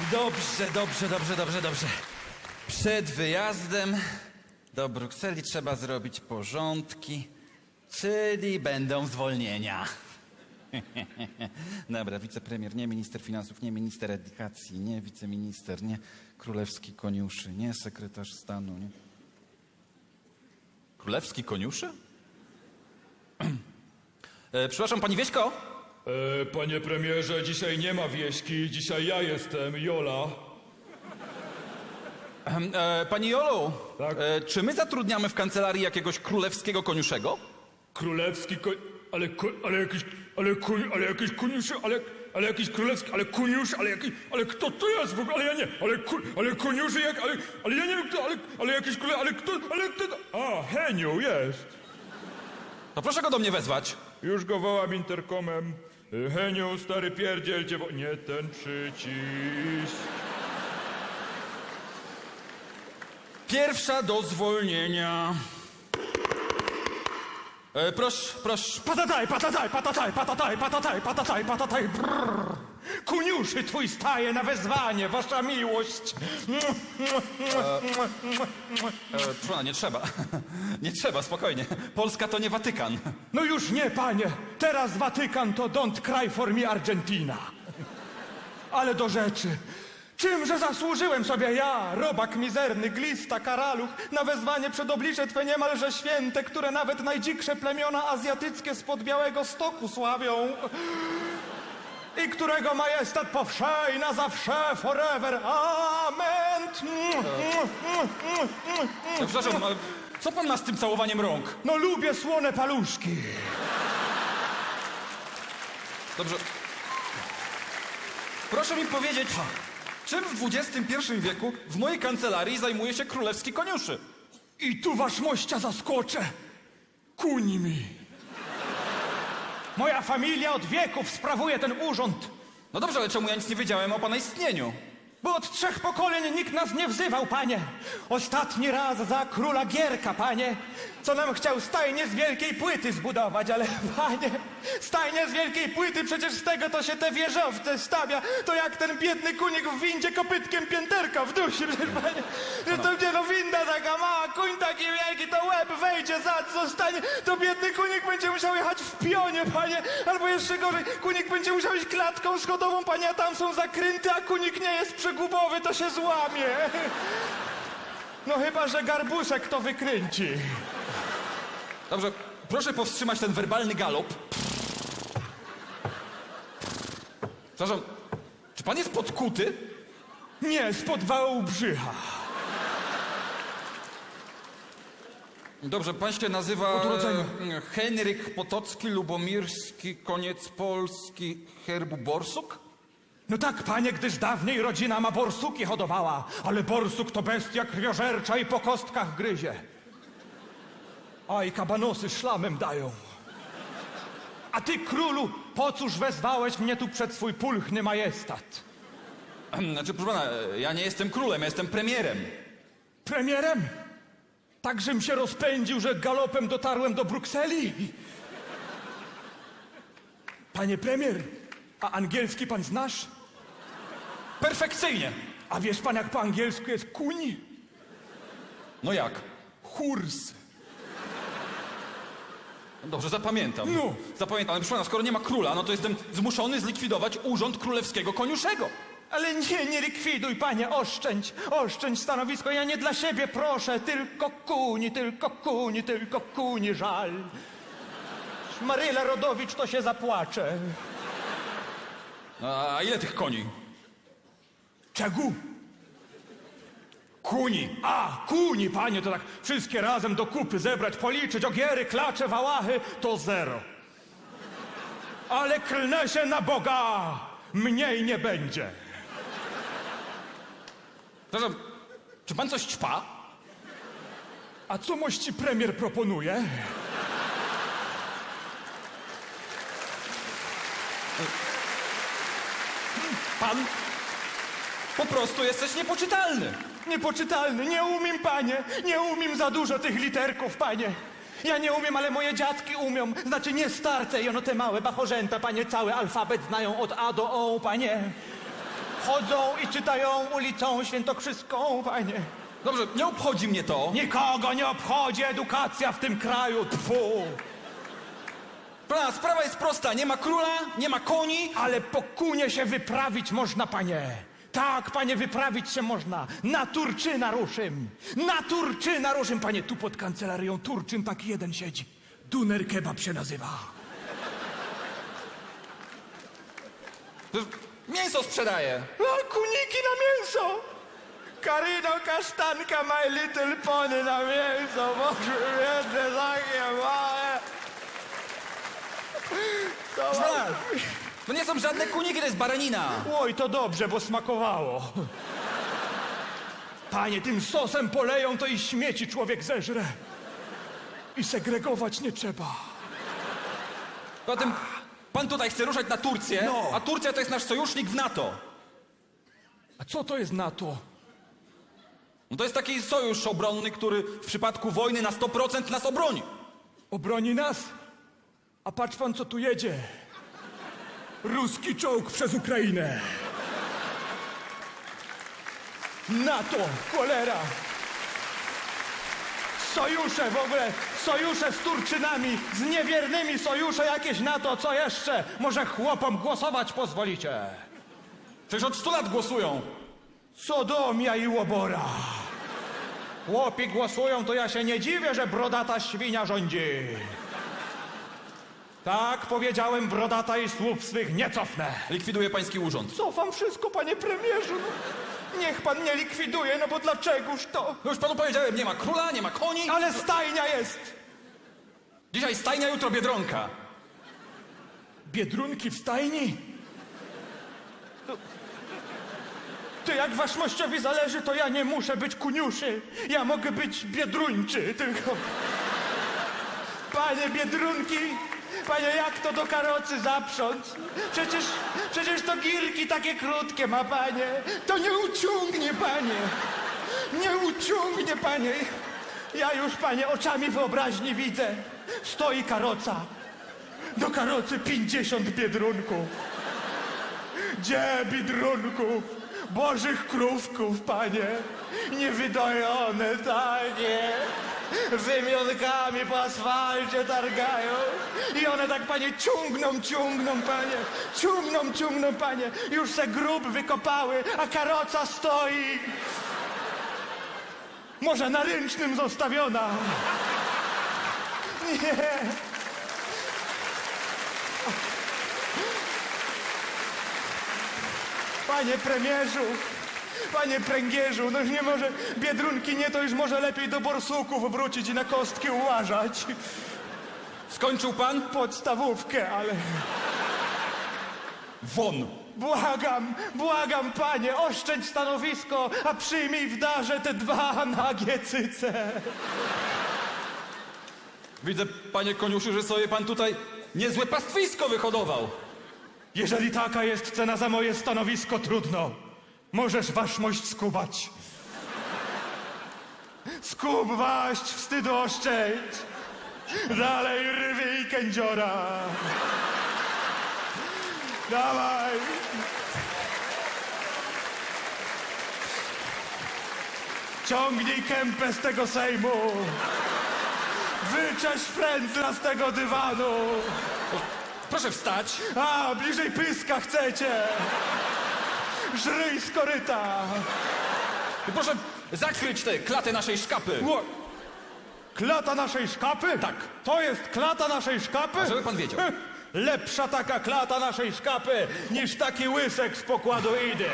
Dobrze, dobrze, dobrze, dobrze, dobrze. Przed wyjazdem do Brukseli trzeba zrobić porządki, czyli będą zwolnienia. Dobra, wicepremier, nie minister finansów, nie minister edukacji, nie wiceminister, nie królewski koniuszy, nie sekretarz stanu, nie... Królewski koniuszy? e, przepraszam, pani Wieśko? E, panie premierze, dzisiaj nie ma wieśki, dzisiaj ja jestem, Jola. E, pani Jolu, Tak? e, czy my zatrudniamy w kancelarii jakiegoś królewskiego koniuszego? Królewski ko... Ale, ko... ale jakiś... Ale, ku... ale jakiś koniuszy, ale... Ale jakiś królewski, ale koniusz, ale jakiś... Ale kto to jest w ogóle? Ale ja nie... Ale, ku... ale koniuszy jak... Ale... Ale ja nie wiem kto... Ale, ale jakiś króle... Ale kto... Ale kto to... A, Heniu, jest. To proszę go do mnie wezwać. Już go wołam interkomem. Heniu, stary pierdziel cię... wo- Nie ten przycisk. Pierwsza do zwolnienia. E, proszę, proszę. Patataj, patataj, patataj, patataj, patataj, patataj, patataj, brrr. Kuniuszy twój staje na wezwanie, wasza miłość. E, proszę pana, nie trzeba. Nie trzeba, spokojnie. Polska to nie Watykan. No już nie, panie. Teraz Watykan to don't cry for me Argentina. Ale do rzeczy. Czymże zasłużyłem sobie ja, robak mizerny, glista, karaluch, na wezwanie przed oblicze Twe niemalże święte, które nawet najdziksze plemiona azjatyckie spod Białego Stoku sławią i którego majestat po wsze i na zawsze, forever, amen. Przepraszam, co pan ma z tym całowaniem rąk? No lubię słone paluszki. Dobrze. Proszę mi powiedzieć, czym w XXI wieku w mojej kancelarii zajmuje się królewski koniuszy? I tu wasz mościa zaskoczę. Kuni mi. Moja familia od wieków sprawuje ten urząd, No dobrze, ale czemu ja nic nie wiedziałem o pana istnieniu? Bo od trzech pokoleń nikt nas nie wzywał, panie. Ostatni raz za króla Gierka, panie, co nam chciał stajnię z wielkiej płyty zbudować, ale panie, stajnia z wielkiej płyty, przecież z tego to się te wieżowce stawia, to jak ten biedny kunik w windzie kopytkiem pięterka w dusi, panie, że to gdzie no winda taka mała, kuń taki wielki, to łeb wejdzie, za co stanie, to biedny kunik będzie musiał jechać w pionie, panie, albo jeszcze gorzej, kunik będzie musiał iść klatką schodową, panie, a tam są zakręty, a kunik nie jest przegubowy, to się złamie. No chyba, że garbusek to wykręci. Dobrze, proszę powstrzymać ten werbalny galop. Przepraszam, czy pan jest podkuty? Nie, spod Wałbrzycha. Dobrze, pan się nazywa Od urodzenia. e, Henryk Potocki, Lubomirski, koniec Polski, herbu Borsuk? No tak, panie, gdyż dawniej rodzina ma borsuki hodowała, ale borsuk to bestia krwiożercza i po kostkach gryzie. I kabanosy szlamem dają. A ty, królu, po cóż wezwałeś mnie tu przed swój pulchny majestat? Znaczy, proszę pana, ja nie jestem królem, ja jestem premierem. Premierem? Tak, żem się rozpędził, że galopem dotarłem do Brukseli? Panie premier, a angielski pan znasz? Perfekcyjnie. A wiesz pan, jak po angielsku jest kuń? No jak? Hurs. Dobrze, zapamiętam. No. Zapamiętam, ale proszę pana, skoro nie ma króla, no to jestem zmuszony zlikwidować urząd królewskiego koniuszego. Ale nie, nie likwiduj, panie, oszczędź, oszczędź stanowisko. Ja nie dla siebie proszę, tylko kuni, tylko kuni, tylko kuni, żal. Maryla Rodowicz to się zapłacze. A ile tych koni? Czego? Kuni. A, kuni, panie, to tak wszystkie razem do kupy zebrać, policzyć, ogiery, klacze, wałachy, to zero. Ale klnę się na Boga, mniej nie będzie. Przepraszam, czy pan coś ćpa? A co mości premier proponuje? Pan po prostu jesteś niepoczytalny. Niepoczytalny, nie umiem, panie, nie umiem za dużo tych literków, panie. Ja nie umiem, ale moje dziadki umią, znaczy nie starce i ono te małe bachorzęta, panie, cały alfabet znają od A do O, panie. chodzą i czytają ulicą świętokrzyską, panie. Dobrze, nie obchodzi mnie to. Nikogo nie obchodzi edukacja w tym kraju, tfu. Pana, sprawa jest prosta. Nie ma króla, nie ma koni. Ale po kunie się wyprawić można, panie. Tak, panie, wyprawić się można. Na Turczyna ruszym. Na Turczyna ruszym, panie. Tu pod kancelarią Turczyn taki jeden siedzi. Duner kebab się nazywa. Mięso sprzedaje. A kuniki na mięso. Karino kasztanka, my little pony na mięso. Boże, jedne takie małe. To to nie są żadne kuniki, to jest baranina. Oj, to dobrze, bo smakowało. Panie, tym sosem poleją, to i śmieci człowiek zeżre. I segregować nie trzeba. Poza tym, pan tutaj chce ruszać na Turcję, No. a Turcja to jest nasz sojusznik w NATO. A co to jest NATO? No to jest taki sojusz obronny, który w przypadku wojny na 100% nas obroni. Obroni nas? A patrz pan, co tu jedzie. Ruski czołg przez Ukrainę. NATO, cholera. Sojusze w ogóle, sojusze z Turczynami, z niewiernymi sojusze jakieś NATO, co jeszcze? Może chłopom głosować pozwolicie? Przecież od 100 lat głosują. Sodomia i łobora. Chłopi głosują, to ja się nie dziwię, że brodata świnia rządzi. Tak, powiedziałem brodata i słów swych nie cofnę. Likwiduje pański urząd. Cofam wszystko, panie premierzu. No, niech pan nie likwiduje, no bo dlaczegoż to? No już panu powiedziałem, nie ma króla, nie ma koni. Ale stajnia jest. Dzisiaj stajnia, jutro biedronka. Biedrunki w stajni? To jak waszmościowi zależy, to ja nie muszę być kuniuszy. Ja mogę być biedruńczy, tylko... Panie biedrunki, panie, jak to do karocy zaprząc? Przecież, przecież to gilki takie krótkie ma, panie. To nie uciągnie, panie. Nie uciągnie, panie. Ja już, panie, oczami wyobraźni widzę. Stoi karoca. Do karocy 50 biedrunków. Gdzie biedrunków? Bożych krówków, panie. Niewydojone takie. Wymionkami po asfalcie targają. I one tak, panie, ciągną, ciągną, panie. Ciągną, ciągną, panie. Już se grób wykopały, a karoca stoi. Może na ręcznym zostawiona. Nie. Panie premierzu, panie pręgierzu, no nie może, biedrunki nie, to już może lepiej do borsuków wrócić i na kostki uważać. Skończył pan? Podstawówkę, ale Won. błagam, błagam panie, oszczędź stanowisko, a przyjmij w darze te dwa nagie cyce. Widzę, panie koniuszu, że sobie pan tutaj niezłe pastwisko wyhodował. Jeżeli taka jest cena za moje stanowisko, trudno. Możesz waszmość skubać. Skub waść, wstydu oszczędź. Dalej i kędziora. Dawaj. Ciągnij kępę z tego sejmu. Wycześ frędzla z tego dywanu. Proszę wstać. A, bliżej pyska chcecie! Żryj z koryta! I proszę zakryć te klaty naszej szkapy. Ło- Klata naszej szkapy? Tak. To jest klata naszej szkapy? Żeby pan wiedział. Lepsza taka klata naszej szkapy niż taki łysek z pokładu idy.